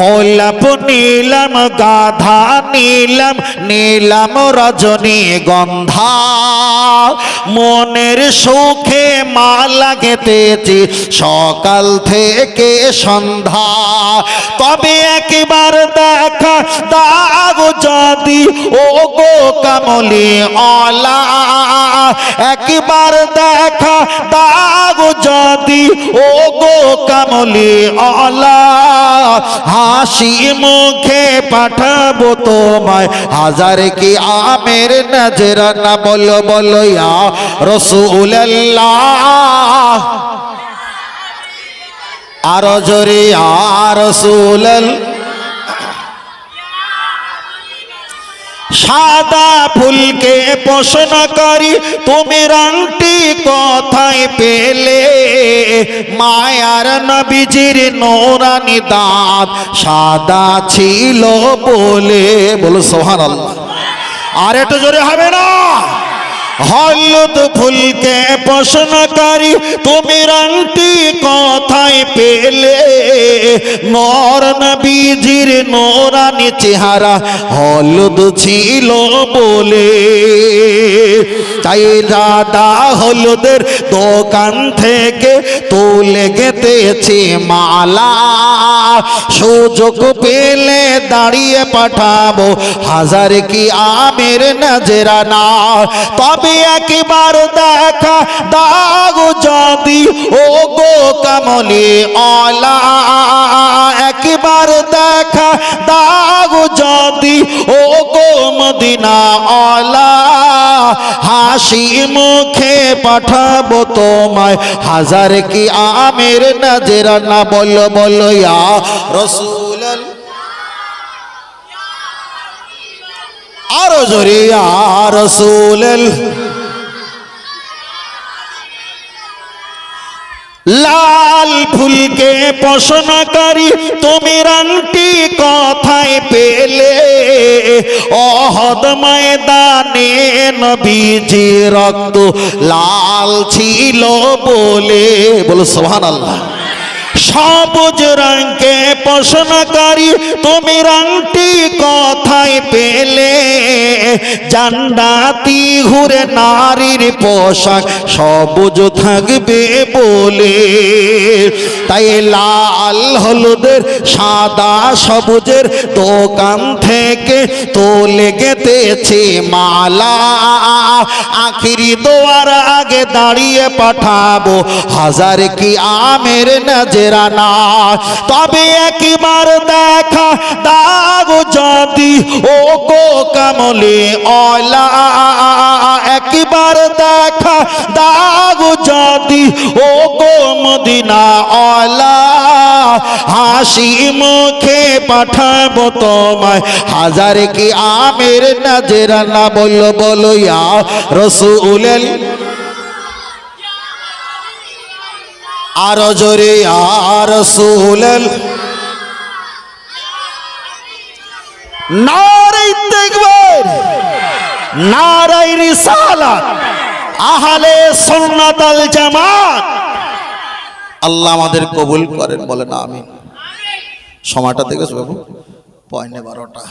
গোলাপ নীলম, গাধা নীলম নীলম রজনী গন্ধা। মনের সুখে মালা গেতেছি সকাল থেকে সন্ধ্যা। তবে একবার দেখা দাগ যদি ও গো কামলি অলা। একবার দেখা দাগ যদি ও গো কামলি অলা। হাসি মুখে পাঠাবো তোমায়। হাজার কি আমের নজরানা বলো বলো ইয়া রসুল্লাহ আরও জোরে আর সাদা ফুলকে পোষণ করি, তুমি রংটি কোথায় পেলে? মায়ার নবীজির নোরানি দাঁত সাদা ছিল বলে, বলো সোহান আর একটু জোরে হবে না? হলুদ ফুলকে প্রশ্নকারী করি তুমি রানটি পেলে নর নবীজির নোরানি চেহারা, হলুদ ছিল বলে। তাই দাদা হলুদের দোকান থেকে তুলে গেতেছি মালা। সুযোগ পেলে দাঁড়িয়ে পাঠাবো হাজার কি আমের নজরানা। তবে একবার দেখা দাগ যদি ও গো কামলি অলা। ও গো মদিনা অলা হাসি মুখে পাঠাবো তোমায়। হাজার কি আমের নজরানা বলো বলো ইয়া রসুল আরও জোরে রসুল লাল ফুলকে পোষণকারী তুমি রানটি পেলে অহদ ময়দানে নবীজি রক্ত লাল ছিল বলে, বলো সোহান আল্লাহ সবুজ রঙকে পোষণকারী, তুমি রঙটি কথায় পেলে? জান্নাতি ঘুরে নারীর পোশাক সবুজ থাকবে বলে। তাই লাল হলুদের, সাদা সবুজের দোকান থেকে তোলে গেতেছে মালা। আখিরি দোয়ার আগে দাঁড়িয়ে পাঠাবো হাজার কি আমের নজরানা। তবে একবার ও গো কামলে অলা একবার দেখা দাগ যদি। ও গো মদিনা অলা হাসি মুখে পাঠাবো তোমায়। হাজার কি আমের নজরানা বলো বলো ইয়া রসুল আরও জোরে আর রসুল নারাই দেখবেন, নারাই রিসালাত, আহালে সুন্নাত আল জামাত। আল্লাহ আমাদের কবুল করেন বলে না আমি সময়টা দেখেছ বাবু? পয়নে বারোটা।